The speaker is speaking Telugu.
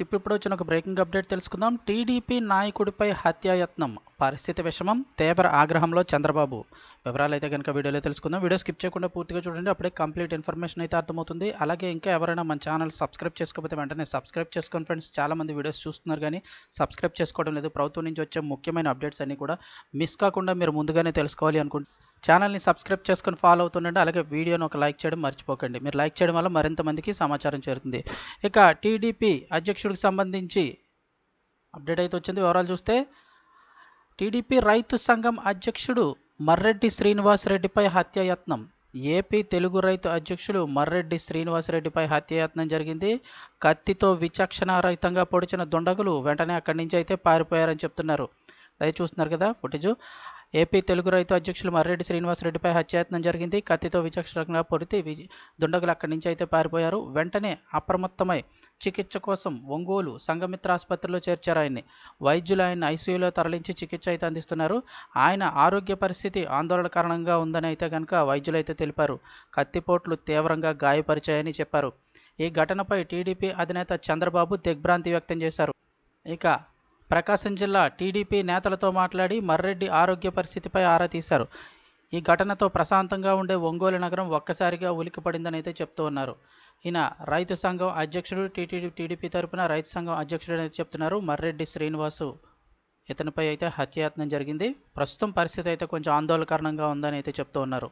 ఇప్పుడు వచ్చిన ఒక బ్రేకింగ్ అప్డేట్ తెలుసుకుందాం. టీడీపీ నాయకుడిపై హత్యాయత్నం. పరిస్థితి విషమం తీవ్ర ఆగ్రహంలో చంద్రబాబు. వివరాలు అయితే కనుక వీడియోలో తెలుసుకుందాం. వీడియో స్కిప్ చేయకుండా పూర్తిగా చూడండి. అప్పుడే కంప్లీట్ ఇన్ఫర్మేషన్ అయితే అర్థమవుతుంది. అలాగే ఇంకా ఎవరైనా మన ఛానల్ సబ్స్క్రైబ్ చేసుకోకపోతే వెంటనే సబ్స్క్రైబ్ చేసుకోండి ఫ్రెండ్స్. చాలామంది వీడియోస్ చూస్తున్నారు కానీ సబ్స్క్రైబ్ చేసుకోవడం లేదు. ప్రభుత్వం నుంచి వచ్చే ముఖ్యమైన అప్డేట్స్ అన్నీ కూడా మిస్ కాకుండా మీరు ముందుగానే తెలుసుకోవాలి అనుకుంటున్నారు ఛానల్ని సబ్స్క్రైబ్ చేసుకొని ఫాలో అవుతుండండి. అలాగే వీడియోని ఒక లైక్ చేయడం మర్చిపోకండి. మీరు లైక్ చేయడం వల్ల మరింత మందికి సమాచారం చేరుతుంది. ఇక టీడీపీ అధ్యక్షుడికి సంబంధించి అప్డేట్ అయితే వచ్చింది. వివరాలు చూస్తే టీడీపీ రైతు సంఘం అధ్యక్షుడు మర్రెడ్డి శ్రీనివాసరెడ్డిపై హత్యాయత్నం. ఏపీ తెలుగు రైతు అధ్యక్షుడు మర్రెడ్డి శ్రీనివాసరెడ్డిపై హత్యాయత్నం జరిగింది. కత్తితో విచక్షణారహితంగా పొడిచిన దుండగులు వెంటనే అక్కడి నుంచి అయితే పారిపోయారని చెప్తున్నారు. అదే చూస్తున్నారు కదా ఫుటేజ్ ఏపీ తెలుగు రైతు అధ్యక్షులు మర్రెడ్డి శ్రీనివాసరెడ్డిపై హత్యాయత్నం జరిగింది. కత్తితో విచక్షణంగా పొడితే విజి దుండగులు అక్కడి నుంచి అయితే పారిపోయారు. వెంటనే అప్రమత్తమై చికిత్స కోసం ఒంగోలు సంఘమిత్ర ఆసుపత్రిలో చేర్చారు ఆయన్ని. వైద్యులు ఆయన ఐసీయూలో తరలించి చికిత్స అయితే అందిస్తున్నారు. ఆయన ఆరోగ్య పరిస్థితి ఆందోళన కారణంగా ఉందని అయితే కనుక వైద్యులు అయితే తెలిపారు. కత్తిపోట్లు తీవ్రంగా గాయపరిచాయని చెప్పారు. ఈ ఘటనపై టీడీపీ అధినేత చంద్రబాబు దిగ్భ్రాంతి వ్యక్తం చేశారు. ఇక ప్రకాశం జిల్లా టీడీపీ నేతలతో మాట్లాడి మర్రెడ్డి ఆరోగ్య పరిస్థితిపై ఆరా తీశారు. ఈ ఘటనతో ప్రశాంతంగా ఉండే ఒంగోలు నగరం ఒక్కసారిగా ఉలికిపడిందని అయితే చెప్తూ ఉన్నారు. ఈయన రైతు సంఘం అధ్యక్షుడు టీటీడీ టీడీపీ తరపున రైతు సంఘం అధ్యక్షుడు అనేది చెప్తున్నారు. మర్రెడ్డి శ్రీనివాసు ఇతనిపై అయితే హత్యాయత్నం జరిగింది. ప్రస్తుతం పరిస్థితి అయితే కొంచెం ఆందోళనకరంగా ఉందని అయితే చెప్తూ ఉన్నారు.